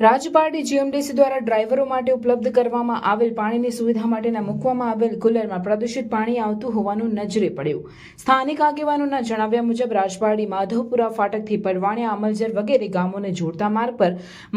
Rajpardi GMDC દ્વારા ડ્રાઈવરો માટે ઉપલબ્ધ કરવામાં આવેલ પાણીની સુવિધા માટેના મૂકવામાં આવેલ કુલરમાં પ્રદૂષિત પાણી આવતું હોવાનું નજરે પડ્યું. સ્થાનિક આગેવાનોના જણાવ્યા મુજબ, રાજપારડી માધવપુરા ફાટકથી પરવાણિયા અમલજર વગેરે ગામોને જોડતા માર્ગ પર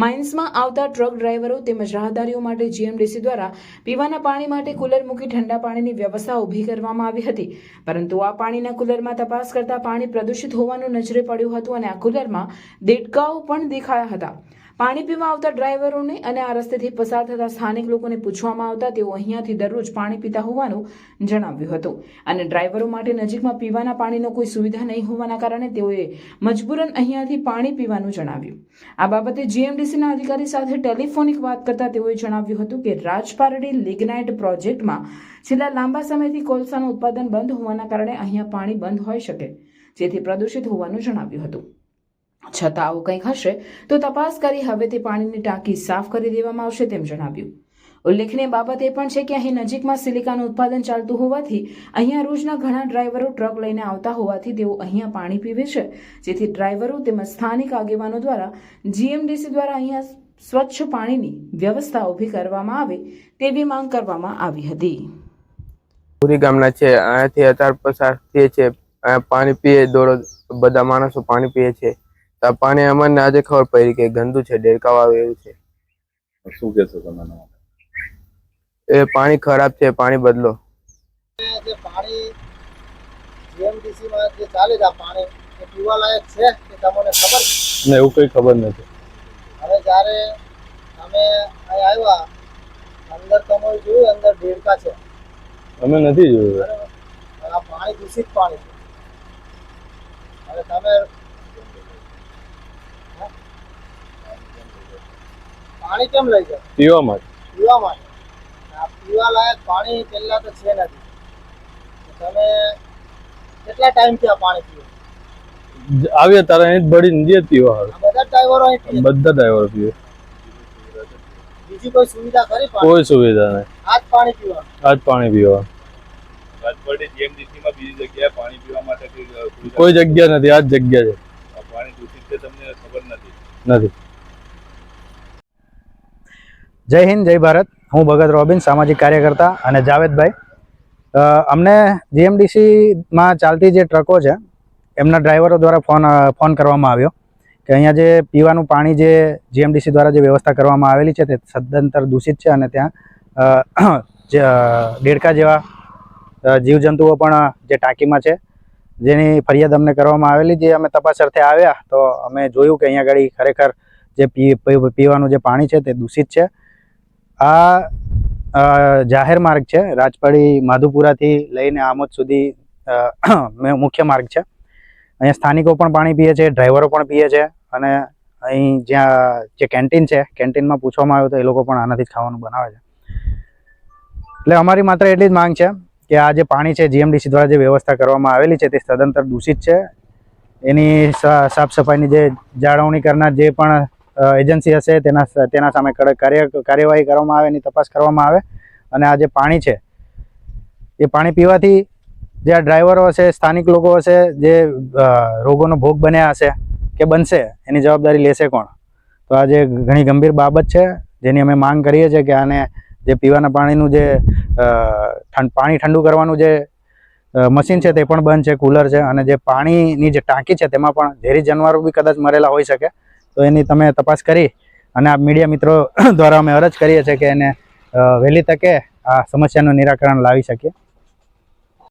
માઇન્સમાં આવતા ટ્રક ડ્રાઈવરો તેમજ રાહદારીઓ માટે જીએમડીસી દ્વારા પીવાના પાણી માટે કુલર મૂકી ઠંડા પાણીની વ્યવસ્થા ઊભી કરવામાં આવી હતી. પરંતુ આ પાણીના કુલરમાં તપાસ કરતા પાણી પ્રદૂષિત હોવાનું નજરે પડ્યું હતું અને આ કુલરમાં દેડકાઓ પણ દેખાયા હતા. પાણી પીવા આવતા ડ્રાઈવરોને અને આ રસ્તેથી પસાર થતા સ્થાનિક લોકોને પૂછવામાં આવતા, તેઓ અહીંયાથી દરરોજ પાણી પીતા હોવાનું જણાવ્યું હતું. અને ડ્રાઈવરો માટે નજીકમાં પીવાના પાણીનો કોઈ સુવિધા નહીં હોવાના કારણે તેઓએ મજબૂરન અહીંયાથી પાણી પીવાનું જણાવ્યું. આ બાબતે જીએમડીસીના અધિકારી સાથે ટેલિફોનિક વાત કરતા તેઓએ જણાવ્યું હતું કે, રાજપારડી લિગ્નાઇટ પ્રોજેક્ટમાં છેલ્લા લાંબા સમયથી કોલસાનું ઉત્પાદન બંધ હોવાના કારણે અહીંયા પાણી બંધ હોઈ શકે, જેથી પ્રદૂષિત હોવાનું જણાવ્યું હતું. છતાં આવું કંઈક હશે તો તપાસ કરી હવે તે પાણીની ટાંકી સાફ કરી દેવામાં આવશે તેમ જણાવ્યું. ઉલ્લેખનીય બાબત એ પણ છે કે અહીં નજીકમાં સિલિકાનું ઉત્પાદન ચાલતું હોવાથી અહીંયા રોજના ઘણા ડ્રાઈવરો ટ્રક લઈને આવતા હોવાથી તેઓ અહીંયા પાણી પીવે છે, જેથી ડ્રાઈવરો તેમજ સ્થાનિક આગેવાનો દ્વારા જીએમડીસી દ્વારા અહીંયા સ્વચ્છ પાણીની વ્યવસ્થા ઊભી કરવામાં આવે તેવી માંગ કરવામાં આવી હતી. પુરી ગામના છે, અહીંયાથી અત્યાર પસાર થઈએ છે પાણી પીએ દોડો બધા માણસો પાણી પીએ છે. તો પાણી અમને આજે ખબર પડી કે ગંદુ છે દેડકાઓ આવે એવું છે. શું કહેશો તમે એ પાણી ખરાબ છે પાણી બદલો. જે પાણી જીએમડીસી માં જે ચાલે છે પાણી એ પીવા લાયક છે કે તમને ખબર ને એવું કઈ ખબર નથી. હવે જ્યારે અમે અહીં આવ્યા અંદર તમે જોયું અંદર ડેરકા છે. અમે નથી જોયું. બરાબર? આ પાણી દૂષિત પાણી છે. હવે તમે પાણી કેમ લઈ જાય? પીવા માટે. પીવા માટે. આ પીવા લાયક પાણી પહેલા તો છે નથી. તમે કેટલા ટાઈમથી આ પાણી પીવો? જ- આવ્યા તારે અહીં જ ભરીને દે પીવા. બધા ડ્રાઈવરો અહીં બધા ડ્રાઈવર પીવે બીજી કોઈ સુવિધા કરી કોઈ સુવિધા નહીં. આ જ પાણી પીવા આજ પાણી પીવા માં બીજી જગ્યાએ પાણી પીવા માટે કોઈ જગ્યા નથી આ જ જગ્યા છે. પાણી દૂષિત છે તમને ખબર નથી? નથી. જય હિન્દ, જય ભારત. હું ભગત રોબિન, સામાજિક કાર્યકર્તા અને જાવેદભાઈ. અમને જીએમડીસીમાં ચાલતી જે ટ્રકો છે, એમના ડ્રાઈવરો દ્વારા ફોન ફોન કરવામાં આવ્યો કે અહીંયા જે પીવાનું પાણી જે જીએમડીસી દ્વારા જે વ્યવસ્થા કરવામાં આવેલી છે, તે સદંતર દૂષિત છે અને ત્યાં જે દેડકા જેવા જીવજંતુઓ પણ જે ટાંકીમાં છે, જેની ફરિયાદ અમને કરવામાં આવેલી, જે અમે તપાસ અર્થે આવ્યા, તો અમે જોયું કે અહીંયા આગળ ખરેખર જે પીવાનું જે પાણી છે, તે દૂષિત છે. આ જાહેર માર્ગ છે. રાજપાડી માધુપુરાથી લઈને આમોદ સુધી મુખ્ય માર્ગ છે. અહીંયા સ્થાનિકો પણ પાણી પીએ છે, ડ્રાઈવરો પણ પીએ છે અને અહીં જ્યાં જે કેન્ટીન છે, કેન્ટીનમાં પૂછવામાં આવ્યું તો એ લોકો પણ આનાથી જ ખાવાનું બનાવે છે. એટલે અમારી માત્ર એટલી જ માંગ છે કે આ જે પાણી છે, જીએમડીસી દ્વારા જે વ્યવસ્થા કરવામાં આવેલી છે, તે સદંતર દૂષિત છે. એની સાફ સફાઈની જે જાળવણી કરનાર જે પણ એજન્સી હશે, તેના તેના સામે કડક કાર્ય, કાર્યવાહી કરવામાં આવે, એની તપાસ કરવામાં આવે. અને આ જે પાણી છે, એ પાણી પીવાથી જે આ ડ્રાઈવરો હશે, સ્થાનિક લોકો હશે, જે રોગોનો ભોગ બન્યા હશે, કે બનશે, એની જવાબદારી લેશે કોણ? તો આ જે ઘણી ગંભીર બાબત છે, જેની અમે માંગ કરીએ છીએ કે આને જે પીવાના પાણીનું જે પાણી ઠંડુ કરવાનું જે મશીન છે, તે પણ બંધ છે કુલર છે. અને જે પાણીની જે ટાંકી છે, તેમાં પણ ઝેરી જાનવરો બી કદાચ મરેલા હોઈ શકે. તો એની તમે તપાસ કરી અને આ મીડિયા મિત્રો દ્વારા અમે અરજ કરીએ છીએ કે એને વહેલી તકે આ સમસ્યાનું નિરાકરણ લાવી શકીએ.